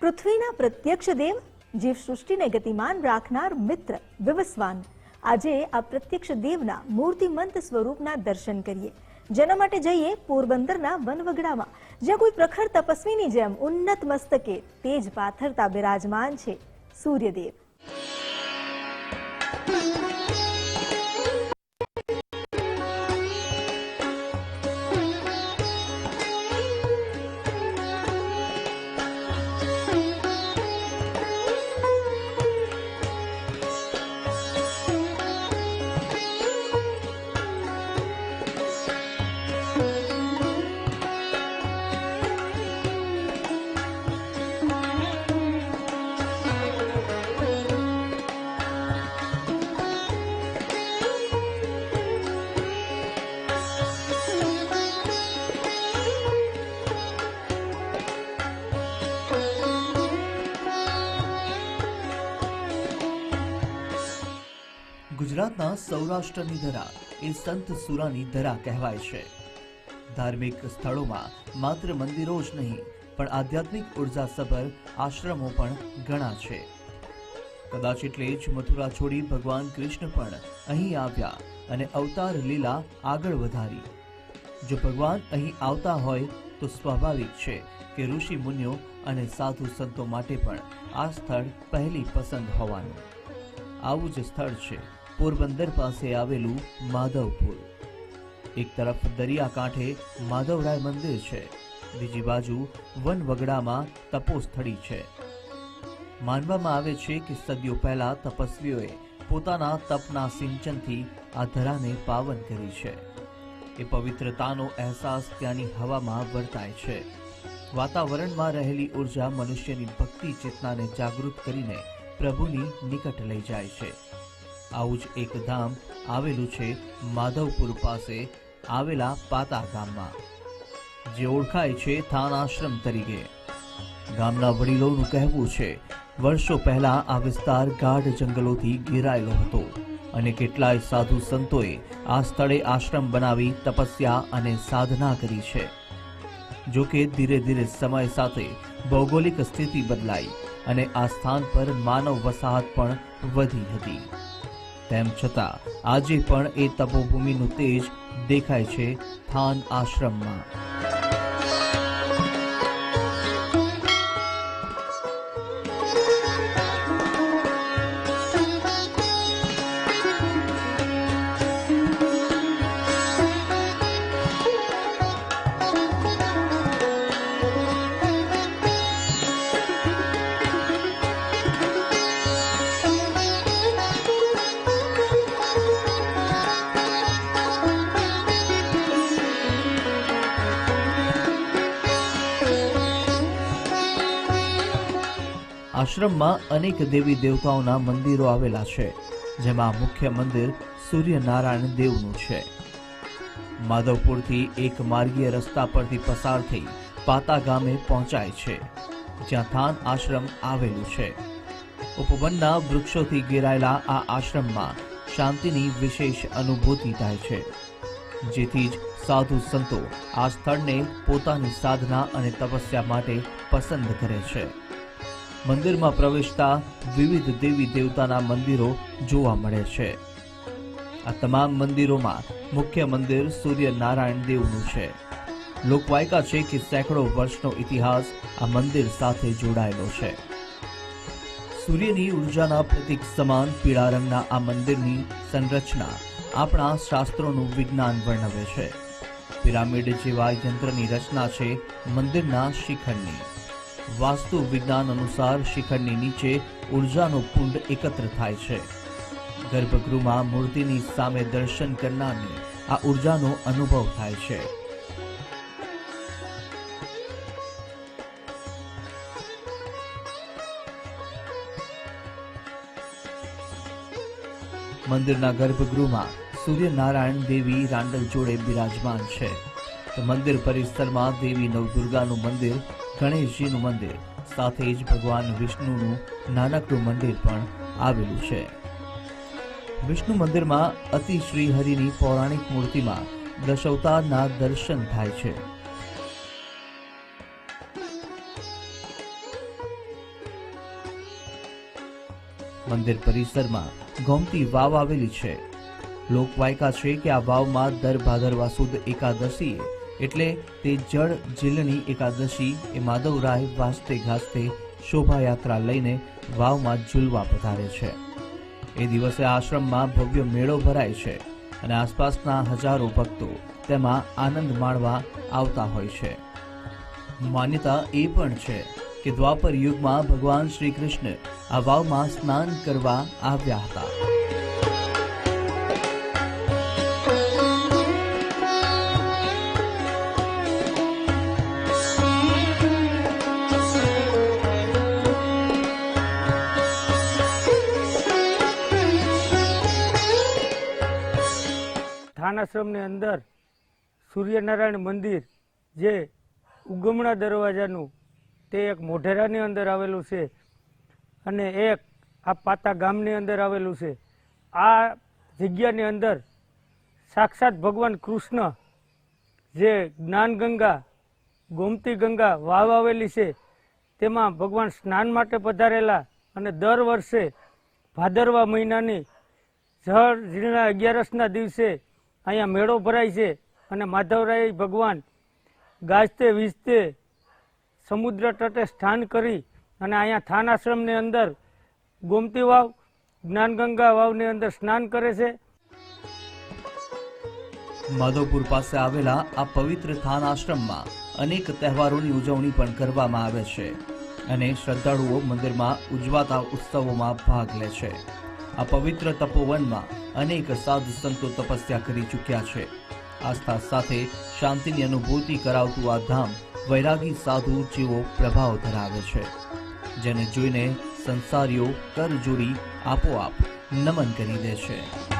પૃથ્વીના પ્રત્યક્ષ દેવ જીવ સૃષ્ટિને ગતિમાન રાખનાર મિત્ર, વિવસ્વાન. આજે આ પ્રત્યક્ષ દેવના મૂર્તિમંત સ્વરૂપના દર્શન કરીએ. જેના માટે જઈએ પોરબંદરના વનવગડામાં, જ્યાં કોઈ પ્રખર તપસ્વીની જેમ ઉન્નત મસ્તકે તેજ પાથરતા બિરાજમાન છે સૂર્યદેવ. ગુજરાતના સૌરાષ્ટ્રની ધરા એ સંત સુરાની ધરા કહેવાય છે. ધાર્મિક સ્થળોમાં માત્ર મંદિરો જ નહીં, પણ આધ્યાત્મિક ઉર્જાસભર આશ્રમો પણ ઘણા છે. કદાચ એટલે જ મથુરા છોડી ભગવાન કૃષ્ણ પણ અહીં આવ્યા અને અવતાર લીલા આગળ વધારી. જો ભગવાન અહીં આવતા હોય તો સ્વાભાવિક છે કે ઋષિ મુનિઓ અને સાધુ સંતો માટે પણ આ સ્થળ પહેલી પસંદ હોવાનું. આવું જ સ્થળ છે. પોરબંદર પાસે આવેલું માધવપુર. એક તરફ દરિયા કાંઠે માધવરાય મંદિર છે, બીજી બાજુ વનવગડામાં તપોસ્થળી છે. માનવામાં આવે છે કે સદીઓ પહેલા તપસ્વીઓએ પોતાના તપના સિંચનથી આ ધરાને પાવન કરી છે. એ પવિત્રતાનો અહેસાસ ત્યાંની હવામાં વર્તાય છે. વાતાવરણમાં રહેલી ઊર્જા મનુષ્યની ભક્તિ ચેતનાને જાગૃત કરીને પ્રભુની નિકટ લઈ જાય છે. આવું જ એક ધામ આવેલું છે માધવપુર પાસે, આવેલા પાતા ગામમાં. જે ઓળખાય છે થાન તરીકે. ગામના વડીલોનું કહેવું છે, વર્ષો પહેલા આ વિસ્તાર ગાઢ જંગલોથી ઘેરાયેલો હતો અને કેટલાય સાધુ સંતોએ આ સ્થળે આશ્રમ બનાવી તપસ્યા અને સાધના કરી છે. જો કે ધીરે ધીરે સમય સાથે ભૌગોલિક સ્થિતિ બદલાઈ અને આ સ્થાન પર માનવ વસાહત પણ વધી હતી. તેમ છતાં આજે પણ એ તપોભૂમિનું તેજ દેખાય છે થાન આશ્રમમાં. આશ્રમમાં અનેક દેવી દેવતાઓના મંદિરો આવેલા છે, જેમાં મુખ્ય મંદિર સૂર્યનારાયણ દેવનું છે. માધવપુરથી એક માર્ગીય રસ્તા પરથી પસાર થઈ પાતા ગામે પહોંચાય છે, જ્યાં થાન આશ્રમ આવેલું છે. ઉપવનના વૃક્ષોથી ઘેરાયેલા આ આશ્રમમાં શાંતિની વિશેષ અનુભૂતિ થાય છે. જેથી જ સાધુ સંતો આ સ્થળને પોતાની સાધના અને તપસ્યા માટે પસંદ કરે છે. મંદિરમાં પ્રવેશતા વિવિધ દેવી દેવતાના મંદિરો જોવા મળે છે. આ તમામ મંદિરોમાં મુખ્ય મંદિર સૂર્યનારાયણ દેવનું છે. લોકવાયકા છે કે સેંકડો વર્ષનો ઇતિહાસ આ મંદિર સાથે જોડાયેલો છે. સૂર્યની ઉર્જાના પ્રતીક સમાન પીળા રંગના આ મંદિરની સંરચના આપણા શાસ્ત્રોનું વિજ્ઞાન વર્ણવે છે. પિરામિડ જેવા યંત્રની રચના છે મંદિરના શિખરની. વાસ્તુ વિજ્ઞાન અનુસાર શિખરની નીચે ઉર્જાનો કુંડ એકત્ર થાય છે. ગર્ભગૃહમાં મૂર્તિની સામે દર્શન કરનારને આ ઉર્જાનો અનુભવ થાય છે. મંદિરના ગર્ભગૃહમાં સૂર્યનારાયણ દેવી રાંડલ જોડે બિરાજમાન છે. તો મંદિર પરિસરમાં દેવી નવદુર્ગાનું મંદિર ગણેશજીનું મંદિર. સાથે જ ભગવાન વિષ્ણુનું નાનકડું મંદિર પણ આવેલું છે. વિષ્ણુ મંદિરમાં અતિ શ્રી હરિની પૌરાણિક મૂર્તિમાં દશવતારના દર્શન થાય છે. મંદિર પરિસરમાં ગોમતી વાવ આવેલી છે. લોકવાયકા છે કે આ વાવમાં દર ભાદરવા સુદ એકાદશીએ એટલે તે જળ જીલની એકાદશી એ માધવરાય વાસ્તે ગાસ્તે શોભાયાત્રા લઈને વાવમાં ઝૂલવા પધારે છે. એ દિવસે આશ્રમમાં ભવ્ય મેળો ભરાય છે અને આસપાસના હજારો ભક્તો તેમાં આનંદ માણવા આવતા હોય છે. માન્યતા એ પણ છે કે દ્વાપર યુગમાં ભગવાન શ્રી કૃષ્ણ આ વાવમાં સ્નાન કરવા આવ્યા હતા. થાન આશ્રમની અંદર સૂર્યનારાયણ મંદિર જે ઉગમણા દરવાજાનું તે એક મોઢેરાની અંદર આવેલું છે અને એક આ પાતા ગામની અંદર આવેલું છે. આ જગ્યાની અંદર સાક્ષાત ભગવાન કૃષ્ણ જે જ્ઞાનગંગા ગોમતી ગંગા વાવ આવેલી છે, તેમાં ભગવાન સ્નાન માટે પધારેલા અને દર વર્ષે ભાદરવા મહિનાની જળ ઝીણા અગિયારસના દિવસે અહીંયા મેળો ભરાય છે અને માધવરાય ભગવાન ગાજતે, વીજતે સમુદ્ર તટે સ્થાન કરી અને અહીંયા થાન આશ્રમની અંદર ગોમતી વાવ, જ્ઞાનગંગા વાવની અંદર સ્નાન કરે છે. માધવપુર પાસે આવેલા આ પવિત્ર થાન આશ્રમમાં અનેક તહેવારોની ઉજવણી પણ કરવામાં આવે છે અને શ્રદ્ધાળુઓ મંદિરમાં ઉજવાતા ઉત્સવોમાં ભાગ લે છે. આ પવિત્ર તપોવનમાં અનેક સાધુ સંતો તપસ્યા કરી ચૂક્યા છે. આસ્થા સાથે શાંતિની અનુભૂતિ કરાવતું આ ધામ વૈરાગી સાધુ જેવો પ્રભાવ ધરાવે છે. જેને જોઈને સંસારીઓ કરજોડી આપોઆપ નમન કરી દે છે.